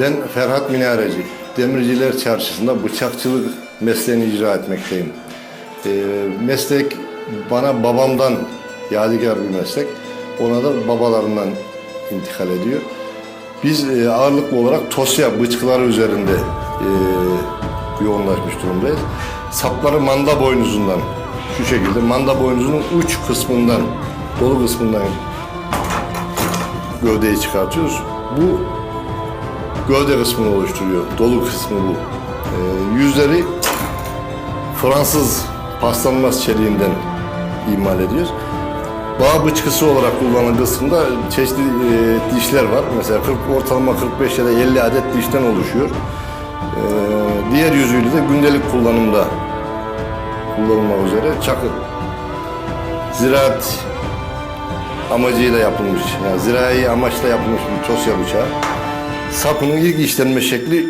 Ben Ferhat Minareci. Demirciler Çarşısı'nda bıçakçılık mesleğini icra etmekteyim. Ee, meslek bana babamdan yadigar bir meslek. Ona da babalarından intikal ediyor. Biz e, ağırlıklı olarak tosya bıçkıları üzerinde e, yoğunlaşmış durumdayız. Sapları manda boynuzundan şu şekilde manda boynuzunun uç kısmından, dolu kısmından gövdeyi çıkartıyoruz. Bu gövde kısmını oluşturuyor. Dolu kısmı bu. Ee, yüzleri Fransız paslanmaz çeliğinden imal ediyoruz. Bağ bıçkısı olarak kullanılan kısımda çeşitli e, dişler var. Mesela 40, ortalama 45 ya da 50 adet dişten oluşuyor. Ee, diğer yüzüyle de gündelik kullanımda kullanılmak üzere çakı. Ziraat amacıyla yapılmış, yani zirai amaçla yapılmış bir tosya bıçağı. Sapının ilk işlenme şekli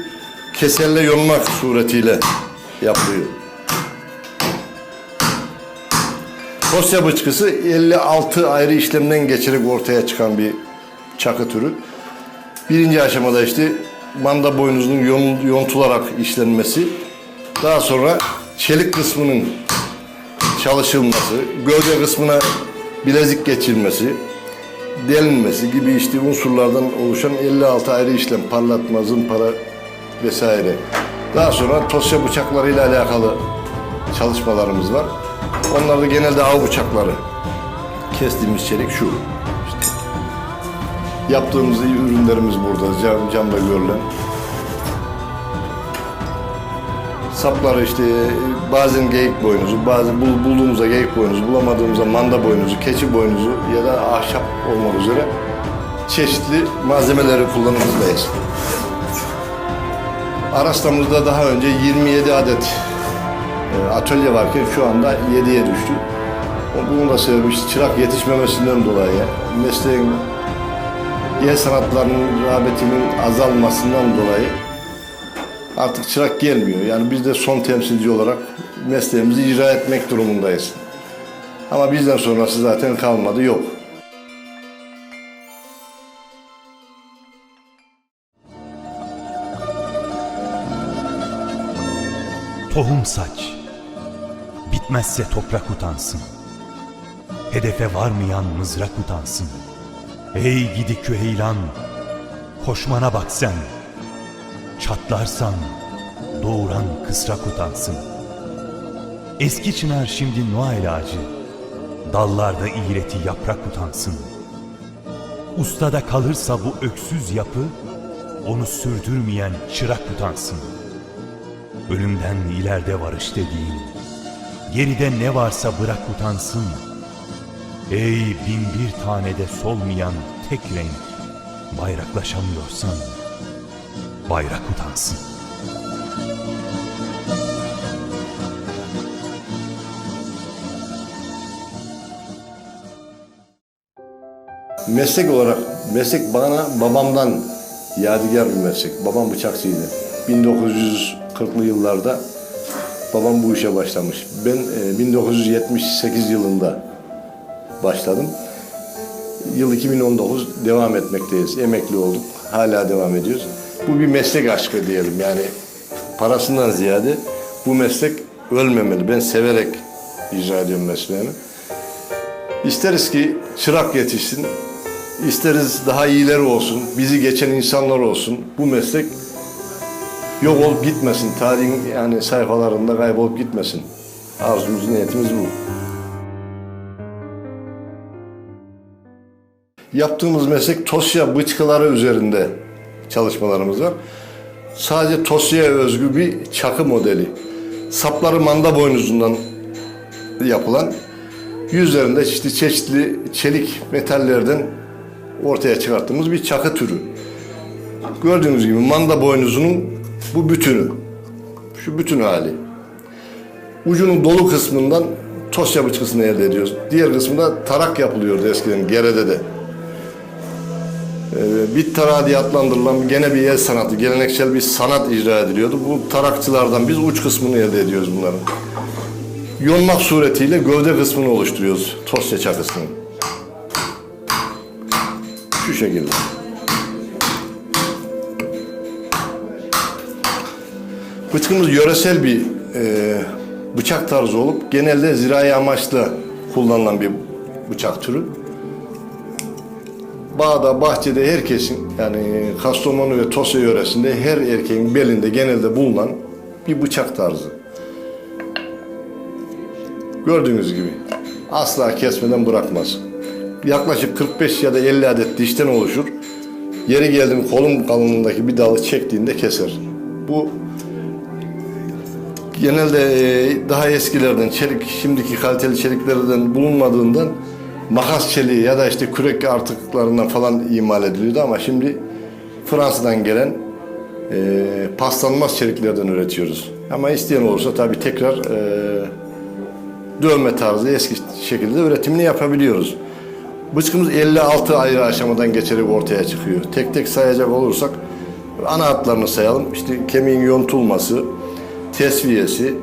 keserle yonmak suretiyle yapılıyor. Tosya bıçkısı 56 ayrı işlemden geçerek ortaya çıkan bir çakı türü. Birinci aşamada işte manda boynuzunun yon- yontularak işlenmesi. Daha sonra çelik kısmının çalışılması, gövde kısmına bilezik geçilmesi, delinmesi gibi işte unsurlardan oluşan 56 ayrı işlem, parlatma, zımpara vesaire. Daha sonra tosya bıçaklarıyla alakalı çalışmalarımız var. Onlar da genelde av bıçakları. Kestiğimiz çelik şu. İşte. Yaptığımız ürünlerimiz burada, cam, camda görülen. Sapları işte bazen geyik boynuzu, bazen bul- bulduğumuzda geyik boynuzu, bulamadığımızda manda boynuzu, keçi boynuzu ya da ahşap olmak üzere çeşitli malzemeleri kullanımızdayız. Arastamızda daha önce 27 adet e, atölye varken şu anda 7'ye düştü. Bunun da sebebi işte çırak yetişmemesinden dolayı, mesleğin el sanatlarının rağbetinin azalmasından dolayı artık çırak gelmiyor. Yani biz de son temsilci olarak mesleğimizi icra etmek durumundayız. Ama bizden sonrası zaten kalmadı, yok. Tohum saç. Bitmezse toprak utansın. Hedefe varmayan mızrak utansın. Ey gidi küheylan, koşmana bak sen. Çatlarsan doğuran kısrak utansın. Eski çınar şimdi Noel ağacı. Dallarda iğreti yaprak utansın. Ustada kalırsa bu öksüz yapı, onu sürdürmeyen çırak utansın. Ölümden ileride varış dediğin, geride ne varsa bırak utansın. Ey bin bir tanede solmayan tek renk, bayraklaşamıyorsan, bayrak utansın. Meslek olarak, meslek bana babamdan yadigar bir meslek. Babam bıçakçıydı. 1940'lı yıllarda babam bu işe başlamış. Ben e, 1978 yılında başladım. Yıl 2019 devam etmekteyiz. Emekli olduk. Hala devam ediyoruz. Bu bir meslek aşkı diyelim. Yani parasından ziyade bu meslek ölmemeli. Ben severek icra ediyorum mesleğimi. İsteriz ki çırak yetişsin, isteriz daha iyileri olsun, bizi geçen insanlar olsun. Bu meslek yok olup gitmesin, tarihin yani sayfalarında kaybolup gitmesin. Arzumuz, niyetimiz bu. Yaptığımız meslek tosya bıçkıları üzerinde çalışmalarımız var. Sadece tosyaya özgü bir çakı modeli. Sapları manda boynuzundan yapılan yüzlerinde işte çeşitli çelik metallerden ortaya çıkarttığımız bir çakı türü. Gördüğünüz gibi manda boynuzunun bu bütünü. Şu bütün hali. Ucunun dolu kısmından tosya bıçkısını elde ediyoruz. Diğer kısmında tarak yapılıyordu eskiden Gere'de de. Ee, bit tarağı diye adlandırılan gene bir el sanatı, geleneksel bir sanat icra ediliyordu. Bu tarakçılardan biz uç kısmını elde ediyoruz bunların yonmak suretiyle gövde kısmını oluşturuyoruz tosya çakısının. Şu şekilde. Bıçkımız yöresel bir e, bıçak tarzı olup genelde zirai amaçla kullanılan bir bıçak türü. Bağda, bahçede herkesin yani Kastamonu ve Tosya yöresinde her erkeğin belinde genelde bulunan bir bıçak tarzı. Gördüğünüz gibi asla kesmeden bırakmaz. Yaklaşık 45 ya da 50 adet dişten oluşur. Yeri geldi mi kolun kalınlığındaki bir dalı çektiğinde keser. Bu genelde e, daha eskilerden çelik, şimdiki kaliteli çeliklerden bulunmadığından makas çeliği ya da işte kürek artıklarından falan imal ediliyordu ama şimdi Fransa'dan gelen e, paslanmaz çeliklerden üretiyoruz. Ama isteyen olursa tabii tekrar e, dövme tarzı eski şekilde üretimini yapabiliyoruz. Bıçkımız 56 ayrı aşamadan geçerek ortaya çıkıyor. Tek tek sayacak olursak ana hatlarını sayalım. İşte kemiğin yontulması, tesviyesi,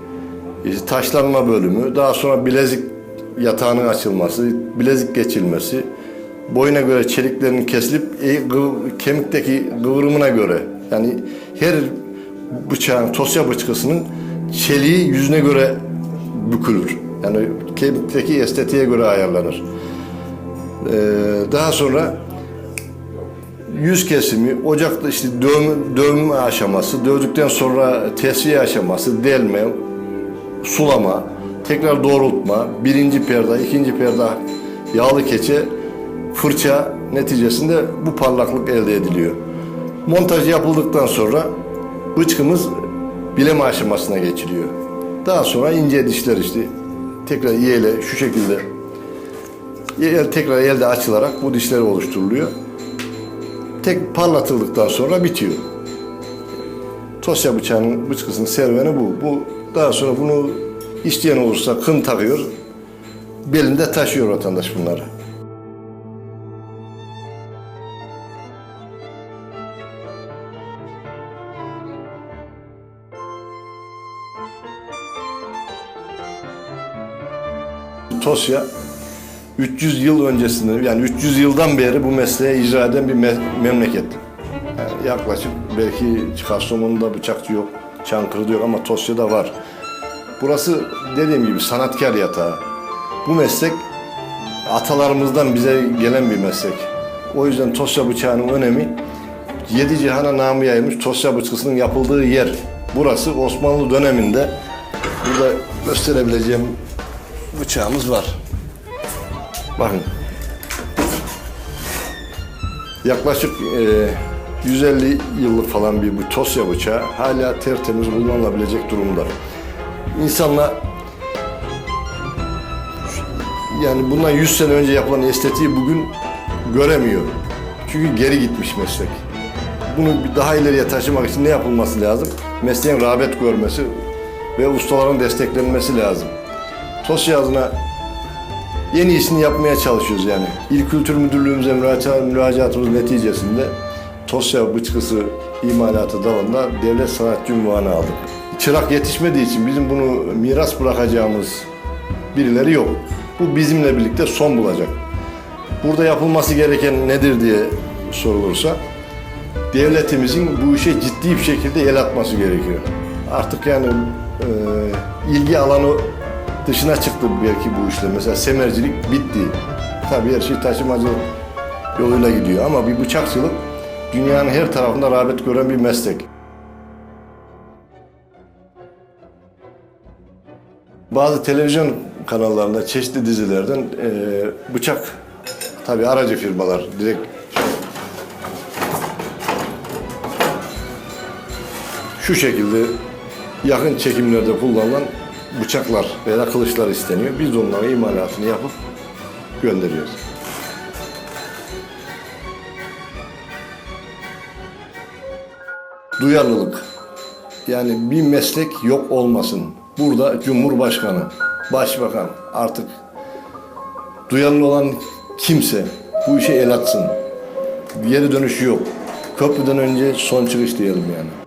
taşlanma bölümü, daha sonra bilezik yatağının açılması, bilezik geçilmesi, boyuna göre çeliklerin kesilip e, kemikteki kıvrımına göre yani her bıçağın tosya bıçkısının çeliği yüzüne göre bükülür. Yani kemikteki estetiğe göre ayarlanır. Ee, daha sonra yüz kesimi, ocakta işte dövme, dövme aşaması, dövdükten sonra tesviye aşaması, delme, sulama, tekrar doğrultma, birinci perda, ikinci perda, yağlı keçe, fırça neticesinde bu parlaklık elde ediliyor. Montaj yapıldıktan sonra bıçkımız bileme aşamasına geçiliyor. Daha sonra ince dişler işte tekrar iğneyle şu şekilde tekrar elde açılarak bu dişler oluşturuluyor. Tek parlatıldıktan sonra bitiyor. Tosya bıçağının bıçkısının serüveni bu. Bu daha sonra bunu isteyen olursa kın takıyor. Belinde taşıyor vatandaş bunları. Tosya 300 yıl öncesinde yani 300 yıldan beri bu mesleği icra eden bir me- memleket. Yani yaklaşık belki Kastamonu'da bıçakçı yok, Çankırı'da yok ama Tosya'da var. Burası dediğim gibi sanatkar yatağı. Bu meslek atalarımızdan bize gelen bir meslek. O yüzden Tosya bıçağının önemi yedi cihana namı yayılmış Tosya bıçkısının yapıldığı yer. Burası Osmanlı döneminde burada gösterebileceğim bıçağımız var. Bakın. Yaklaşık e, 150 yıllık falan bir bu Tosya bıçağı hala tertemiz kullanılabilecek durumda. İnsanlar yani bundan 100 sene önce yapılan estetiği bugün göremiyor. Çünkü geri gitmiş meslek. Bunu daha ileriye taşımak için ne yapılması lazım? Mesleğin rağbet görmesi ve ustaların desteklenmesi lazım. Tosya adına en iyisini yapmaya çalışıyoruz yani. İl Kültür Müdürlüğümüze müracaat, müracaatımız neticesinde Tosya bıçkısı imalatı dalında devlet sanatçı unvanı aldık. Çırak yetişmediği için bizim bunu miras bırakacağımız birileri yok. Bu bizimle birlikte son bulacak. Burada yapılması gereken nedir diye sorulursa devletimizin bu işe ciddi bir şekilde el atması gerekiyor. Artık yani e, ilgi alanı dışına çıktı belki bu işler. Mesela semercilik bitti. Tabii her şey taşımacı yoluyla gidiyor ama bir bıçakçılık dünyanın her tarafında rağbet gören bir meslek. Bazı televizyon kanallarında çeşitli dizilerden e, bıçak tabii aracı firmalar direkt şu şekilde yakın çekimlerde kullanılan bıçaklar veya kılıçlar isteniyor. Biz de onların imalatını yapıp gönderiyoruz. Duyarlılık. Yani bir meslek yok olmasın. Burada Cumhurbaşkanı, Başbakan artık duyarlı olan kimse bu işe el atsın. Geri dönüşü yok. Köprüden önce son çıkış diyelim yani.